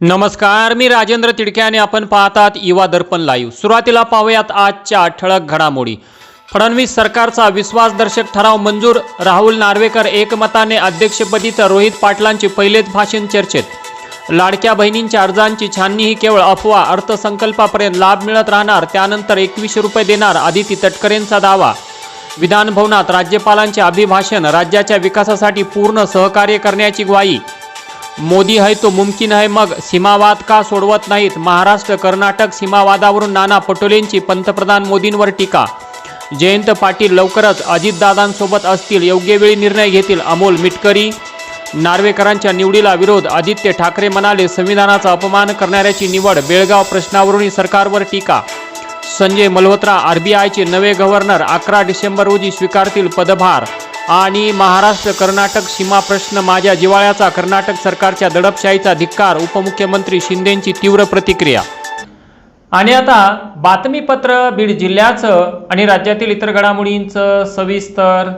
नमस्कार मी राजेंद्र तिडके आणि आपण पाहतात युवा दर्पण लाईव्ह सुरुवातीला पाहूयात आजच्या ठळक घडामोडी. फडणवीस सरकारचा विश्वासदर्शक ठराव मंजूर राहुल नार्वेकर एकमताने अध्यक्षपदी तर रोहित पाटलांचे पहिलेच भाषण चर्चेत. लाडक्या बहिणींच्या अर्जांची छाननी ही केवळ अफवा अर्थसंकल्पापर्यंत लाभ मिळत राहणार त्यानंतर एकवीसशे रुपये देणार आदिती तटकरेंचा दावा. विधानभवनात राज्यपालांचे अभिभाषण राज्याच्या विकासासाठी पूर्ण सहकार्य करण्याची ग्वाही. मोदी है तो मुमकिन है मग सीमावाद का सोडवत नाहीत? महाराष्ट्र कर्नाटक सीमावादावरून नाना पटोलेंची पंतप्रधान मोदींवर टीका. जयंत पाटील लवकरच अजितदादांसोबत असतील योग्य वेळी निर्णय घेतील अमोल मिटकरी. नार्वेकरांच्या निवडीला विरोध आदित्य ठाकरे म्हणाले संविधानाचा अपमान करणाऱ्याची निवड बेळगाव प्रश्नावरून सरकारवर टीका. संजय मल्होत्रा आरबीआयचे नवे गव्हर्नर अकरा डिसेंबर रोजी स्वीकारतील पदभार. आणि महाराष्ट्र कर्नाटक सीमा प्रश्न माझ्या जिवाळ्याचा कर्नाटक सरकारच्या दडपशाहीचा धिक्कार उपमुख्यमंत्री शिंदेंची तीव्र प्रतिक्रिया. आणि आता बातमीपत्र बीड जिल्ह्याचं आणि राज्यातील इतर घडामोडींचं सविस्तर.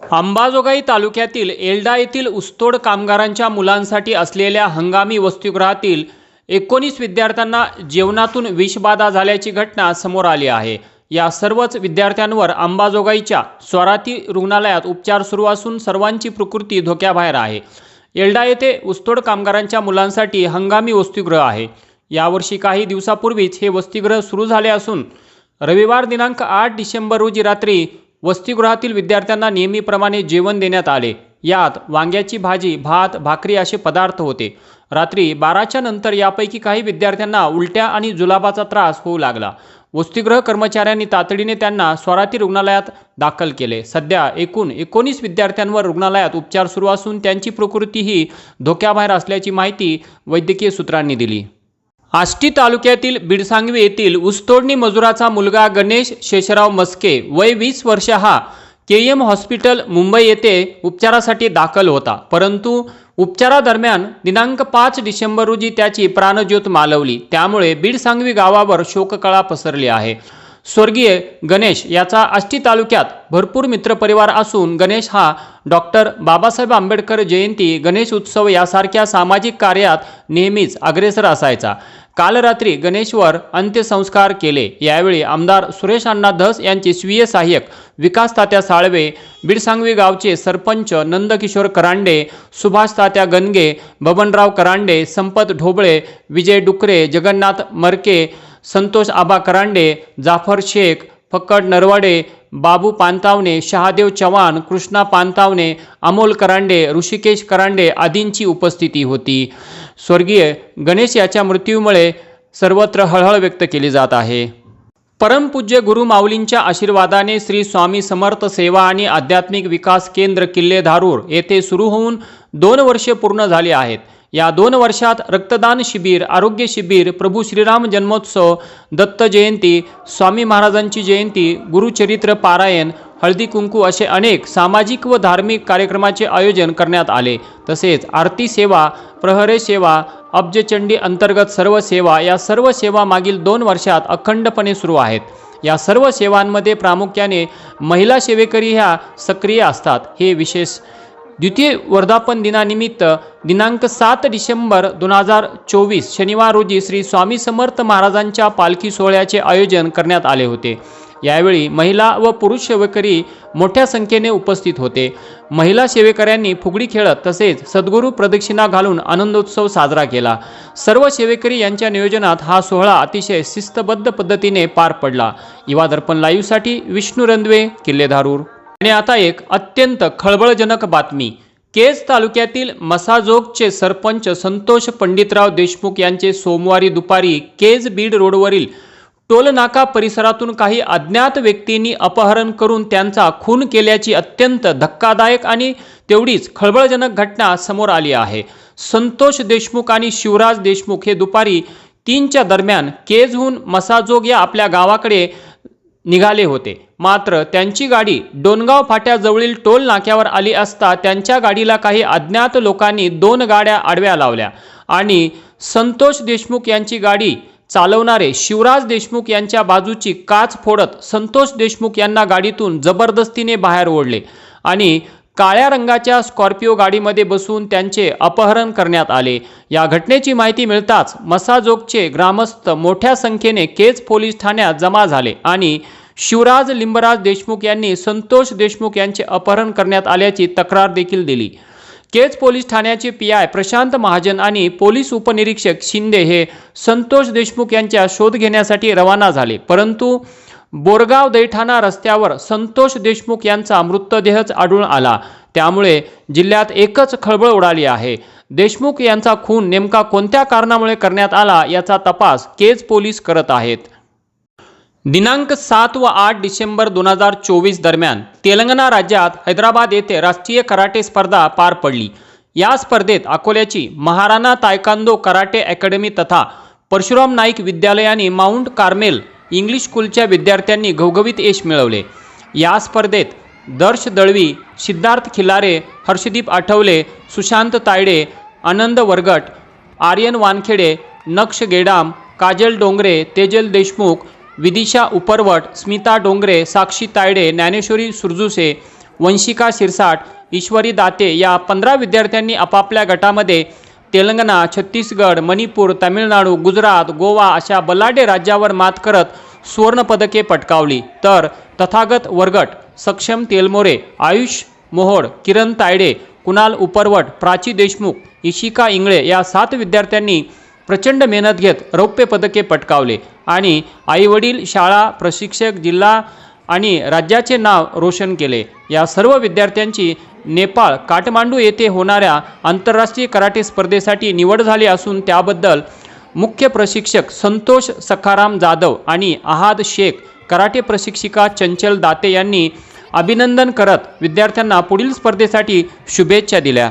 अंबाजोगाई तालुक्यातील एल्डा येथील ऊसतोड कामगारांच्या मुलांसाठी असलेल्या हंगामी वसतिगृहातील एकोणीस विद्यार्थ्यांना जेवणातून विषबाधा झाल्याची घटना समोर आली आहे. या सर्वच विद्यार्थ्यांवर अंबाजोगाईच्या स्वराती रुग्णालयात उपचार सुरू असून सर्वांची प्रकृती धोक्याबाहेर आहे. एल्डा येथे ऊसतोड कामगारांच्या मुलांसाठी हंगामी वसतिगृह आहे. यावर्षी काही दिवसापूर्वीच हे वसतिगृह सुरू झाले असून रविवार दिनांक आठ डिसेंबर रोजी रात्री वसतिगृहातील विद्यार्थ्यांना नेहमीप्रमाणे जेवण देण्यात आले. यात वांग्याची भाजी भात भाकरी असे पदार्थ होते. रात्री बाराच्या नंतर यापैकी काही विद्यार्थ्यांना उलट्या आणि जुलाबाचा त्रास होऊ लागला. वसतिगृह कर्मचाऱ्यांनी तातडीने त्यांना स्वराती रुग्णालयात दाखल केले. सध्या एकूण एकोणीस विद्यार्थ्यांवर रुग्णालयात उपचार सुरू असून त्यांची प्रकृतीही धोक्याबाहेर असल्याची माहिती वैद्यकीय सूत्रांनी दिली. आष्टी तालुक्यातील बिडसांगवी येथील ऊसतोडणी मजुराचा मुलगा गणेश शेषराव मस्के वय वीस वर्ष हा के एम हॉस्पिटल मुंबई येथे उपचारासाठी दाखल होता. परंतु उपचारादरम्यान दिनांक पाच डिसेंबर रोजी त्याची प्राणज्योत मालवली. त्यामुळे बीडसांगवी गावावर शोककळा पसरली आहे. स्वर्गीय गणेश याचा आष्टी तालुक्यात भरपूर मित्रपरिवार असून गणेश हा डॉक्टर बाबासाहेब आंबेडकर जयंती गणेश उत्सव यासारख्या सामाजिक कार्यात नेहमीच अग्रेसर असायचा. काल रात्री गणेशवर अंत्यसंस्कार केले. यावेळी आमदार सुरेश अण्णा धस यांचे स्वीय सहाय्यक विकास तात्या साळवे बिडसांगवी गावचे सरपंच नंदकिशोर करांडे सुभाष तात्या गणगे बबनराव करांडे संपत ढोबळे विजय डुकरे जगन्नाथ मरके संतोष आबा करांडे जाफर शेख फक्कड नरवाडे बाबू पानतावणे शहादेव चव्हाण कृष्णा पानतावणे अमोल करांडे ऋषिकेश करांडे आदींची उपस्थिती होती. स्वर्गीय गणेश याच्या मृत्यूमुळे सर्वत्र हळहळ व्यक्त केली जात आहे. परमपूज्य गुरु माऊलींच्या आशीर्वादाने श्री स्वामी समर्थ सेवा आणि आध्यात्मिक विकास केंद्र किल्ले धारूर येथे सुरू होऊन दोन वर्षे पूर्ण झाली आहेत. या दोन वर्षात रक्तदान शिबिर आरोग्य शिबिर प्रभू श्रीराम जन्मोत्सव दत्त जयंती स्वामी महाराजांची जयंती गुरुचरित्र पारायण हळदी कुंकू असे अनेक सामाजिक व धार्मिक कार्यक्रमाचे आयोजन करण्यात आले. तसेच आरती सेवा प्रहरे सेवा अब्जचंडी अंतर्गत सर्व सेवा या सर्व सेवा मागील दोन वर्षात अखंडपणे सुरू आहेत. या सर्व सेवांमध्ये प्रामुख्याने महिला सेवेकरी ह्या सक्रिय असतात. हे विशेष द्वितीय वर्धापन दिनानिमित्त दिनांक सात डिसेंबर दोन हजार चोवीस शनिवार रोजी श्री स्वामी समर्थ महाराजांच्या पालखी सोहळ्याचे आयोजन करण्यात आले होते. यावेळी महिला व पुरुष सेवेकरी मोठ्या संख्येने उपस्थित होते. महिला सेवेकऱ्यांनी फुगडी खेळत तसेच सद्गुरू प्रदक्षिणा घालून आनंदोत्सव साजरा केला. सर्व सेवेकरी यांच्या नियोजनात हा सोहळा अतिशय शिस्तबद्ध पद्धतीने पार पडला. युवा दर्पण लाईव्हसाठी विष्णू रंधवे किल्लेधारूर. आणि आता एक अत्यंत खळबळजनक बातमी. केज तालुक्यातील मसाजोगचे सरपंच संतोष पंडितराव देशमुख यांचे सोमवारी दुपारी केज बीड रोडवरील टोलनाका परिसरातून काही अज्ञात व्यक्तींनी अपहरण करून त्यांचा खून केल्याची अत्यंत धक्कादायक आणि तेवढीच खळबळजनक घटना समोर आली आहे. संतोष देशमुख आणि शिवराज देशमुख हे दुपारी तीनच्या दरम्यान केजहून मसाजोग या आपल्या गावाकडे निघाले होते. मात्र त्यांची गाडी डोनगाव फाट्याजवळील टोल नाक्यावर आली असता त्यांच्या गाडीला काही अज्ञात लोकांनी दोन गाड्या आडव्या लावल्या आणि संतोष देशमुख यांची गाडी चालवणारे शिवराज देशमुख यांच्या बाजूची काच फोडत संतोष देशमुख यांना गाडीतून जबरदस्तीने बाहेर ओढले आणि काळ्या रंगाच्या स्कॉर्पिओ गाडीमध्ये बसून त्यांचे अपहरण करण्यात आले. या घटनेची माहिती मिळताच मसाजोगचे ग्रामस्थ मोठ्या संख्येने केज पोलीस ठाण्यात जमा झाले आणि शिवराज लिंबराज देशमुख यांनी संतोष देशमुख यांचे अपहरण करण्यात आल्याची तक्रार देखील दिली. केज पोलीस ठाण्याचे पी आय प्रशांत महाजन आणि पोलीस उपनिरीक्षक शिंदे हे संतोष देशमुख यांच्या शोध घेण्यासाठी रवाना झाले. परंतु बोरगाव दैठाणा रस्त्यावर संतोष देशमुख यांचा मृतदेहच आढळून आला. त्यामुळे जिल्ह्यात एकच खळबळ उडाली आहे. देशमुख यांचा खून नेमका कोणत्या कारणामुळे करण्यात आला याचा तपास केज पोलीस करत आहेत. दिनांक सात व आठ डिसेंबर दोन हजार चोवीस दरम्यान तेलंगणा राज्यात हैदराबाद येथे राष्ट्रीय कराटे स्पर्धा पार पडली. या स्पर्धेत अकोल्याची महाराणा तायकांदो कराटे अकॅडमी तथा परशुराम नाईक विद्यालयाने माउंट कार्मेल इंग्लिश स्कूलच्या विद्यार्थ्यांनी घवघवीत यश मिळवले. या स्पर्धेत दर्श दळवी सिद्धार्थ खिलारे हर्षदीप आठवले सुशांत तायडे आनंद वरगट आर्यन वानखेडे नक्ष गेडाम काजल डोंगरे तेजल देशमुख विदिशा उपरवट स्मिता डोंगरे साक्षी तायडे ज्ञानेश्वरी सुरजुसे वंशिका शिरसाट ईश्वरी दाते या पंधरा विद्यार्थ्यांनी आपापल्या गटामध्ये तेलंगणा छत्तीसगड मणिपूर तामिळनाडू गुजरात गोवा अशा बलाढ्य राज्यावर मात करत सुवर्णपदके पटकावली. तर तथागत वरगट सक्षम तेलमोरे आयुष मोहोड किरण तायडे कुणाल उपरवट प्राची देशमुख इशिका इंगळे या सात विद्यार्थ्यांनी प्रचंड मेहनत घेत रौप्य पदके पटकावले. आणि आईवडील शाळा प्रशिक्षक जिल्हा आणि राज्याचे नाव रोशन केले. या सर्व विद्यार्थ्यांची नेपाळ काठमांडू येथे होणाऱ्या आंतरराष्ट्रीय कराटे स्पर्धेसाठी निवड झाली असून त्याबद्दल मुख्य प्रशिक्षक संतोष सखाराम जाधव आणि आहाद शेख कराटे प्रशिक्षिका चंचल दाते यांनी अभिनंदन करत विद्यार्थ्यांना पुढील स्पर्धेसाठी शुभेच्छा दिल्या.